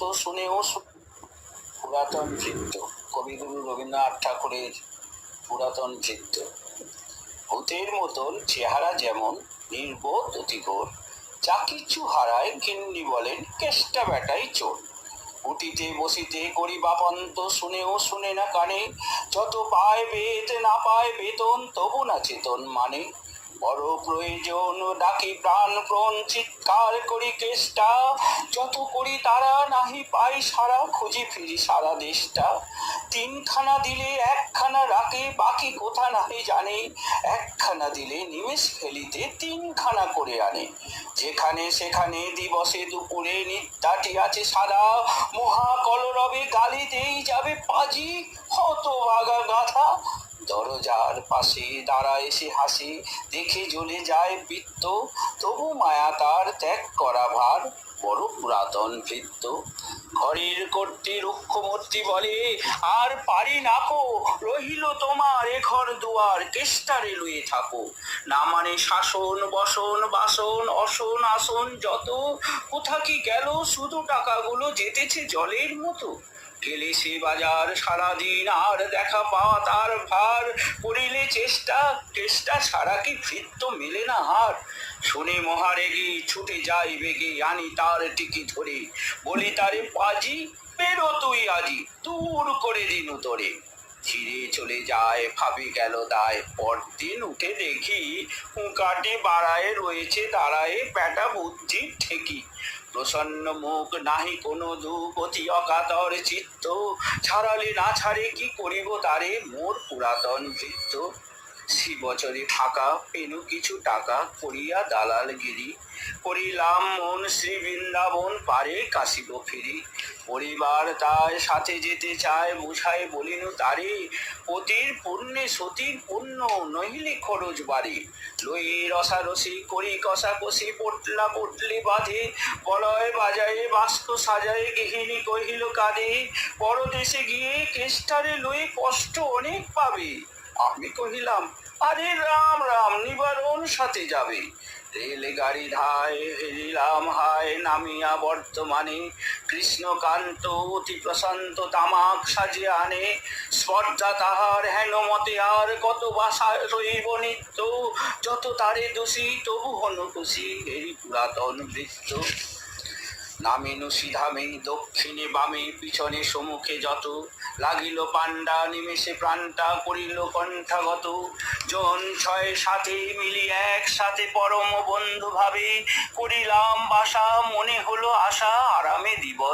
তো শুনেও পুরাতন চিত্ত। কবিগুরু রবীন্দ্রনাথ ঠাকুরের পুরাতন চিত্ত। ভূতের মতন চেহারা যেমন নির্বোধ অতিঘোর যা কিছু হারায় গিন্নি বলেন, কেষ্টা বেটাই চোর। উঠিতে বসিতে করি বাপন্ত, শুনেও শুনে না কানে, যত পায় বেদ না পায় বেতন, তবু না চেতন মানে। বড় প্রয়োজন, ডাকি প্রাণ প্রণ, চিৎকার করি কেষ্টা যত করি তারা নাহি পাই সারা, খুঁজি ফিরি সারা দেশটা। তিনখানা দিলে একখানা রাখে, বাকি কোথা নাহি জানে। একখানা দিলে নিমেষ ফেলিতে, তিনখানা করে আনে। যেখানে সেখানে দিবসে দুপুরে নিত্যাটি আছে সারা। মহা কলরবে গালি দেই যাবে পাজি হত ভাগা গাথা দরজার পাশে দাঁড়ায় সে হাসি, দেখে জ্বলে যায় বৃত্ত। তবু মায়া তার ত্যাগ করা ভার, বড় পুরাতন ভৃত্য। ঘরের কর্তৃ রুক্ষমূর্তি বলে, আর পারি নাকো রহিল তোমার এ ঘর দুয়ার কেষ্টারে লুয়ে থাকো। না মানে শাসন, বসন, বাসন, অসন, আসন যত, কোথা কি গেল, শুধু টাকাগুলো যেতেছে জলের মতো। গেলে বাজার, সারাদিন আর দেখা পাওয়া তার ভার। করিলে চেষ্টা চেষ্টা ছাড়া কি ভৃত্য মেলে না হার? শুনে মহারেগি, ছুটে যাই বেগে, আনি তার টিকি ধরে। বলি তারে, পাজি, বেরো তুই আজি, দূর করে দিনু তোরে। ছিঁড়ে চলে যায়, ভাবি গেল দায়। পরদিন উঠে দেখি কাটে বাড়ায় রয়েছে, দাঁড়ায় প্যাটা বুদ্ধি ঠেকি। প্রসন্ন মুখ নাহি কোনো দুপতি অকাতর চিত্ত। ছাড়ালে না ছাড়ে কি করিব তারে? মোর পুরাতন বৃত্ত। বছরে ফাঁকা পেনু কিছু টাকা করিয়া দালালগিরি করিলাম মন শ্রী বৃন্দাবন পারে কাশিব ফিরি। পরিবার তার সাথে যেতে চায়, বুঝায় বলিনু তারে পতির পুণ্যে সতীর পুণ্য নহিলে খরচ বাড়ি। লই রসারসি করি কষাকষি পটলা পটলি বাঁধে, বলয় বাজায়ে, বাস্ক সাজায়ে, গৃহিণী কহিল, কাঁদে, পরদেশে গিয়ে কেষ্টারে লই কষ্ট অনেক পাবে। আমি কহিলাম, আরে রাম রাম, নিবারণ সাথে যাবে। রেলে গাড়ি ধায় ফেরিলাম হায়, নামিয়া বর্তমানে কৃষ্ণকান্ত অতি প্রশান্ত তামাক সাজিয়ে আনে। স্পর্ধা তাহার হেন মতে আর কত বাসা রইব নিত্য, যত তারে দোষী তবু হন খুশি এরই পুরাতন বৃত্ত। নামিনু সিধামে দক্ষিণে বামে, পিছনে সম্মুখে যত। লাগিল পাণ্ডা, নিমেষে প্রাণটা করিল কণ্ঠাগত। জন ছয় সাথে মিলি একসাথে পরম বন্ধু ভাবে করিলাম বাসা, মনে হলো আশা, আরামে দিবস।